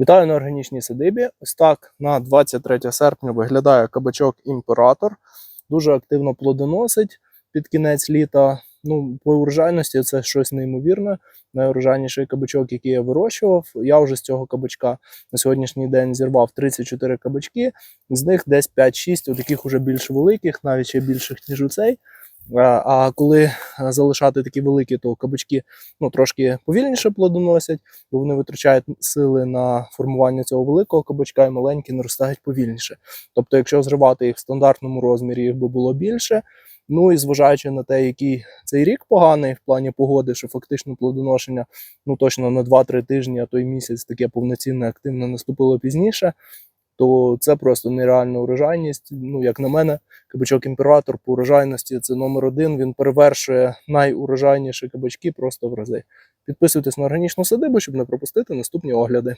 Вітаю на органічній садибі. Ось так на 23 серпня виглядає кабачок імператор. Дуже активно плодоносить під кінець літа. Ну, по урожайності це щось неймовірне. Найурожайніший кабачок, який я вирощував. Я вже з цього кабачка на сьогоднішній день зірвав 34 кабачки, з них десь 5-6, таких уже більш великих, навіть ще більших, ніж у цей. А- А коли е, залишати такі великі, то кабачки ну, трошки повільніше плодоносять бо вони витрачають сили на формування цього великого кабачка, і маленькі наростають повільніше. Тобто, якщо зривати їх в стандартному розмірі, їх би було більше. Ну і зважаючи на те, який цей рік поганий в плані погоди, що фактично плодоношення ну точно на 2-3 тижні, а то й місяць таке повноцінне активно наступило пізніше. То це просто нереальна урожайність. Ну, як на мене, кабачок імператор по урожайності це номер один. Він перевершує найурожайніші кабачки просто в рази. Підписуйтесь на органічну садибу, щоб не пропустити наступні огляди.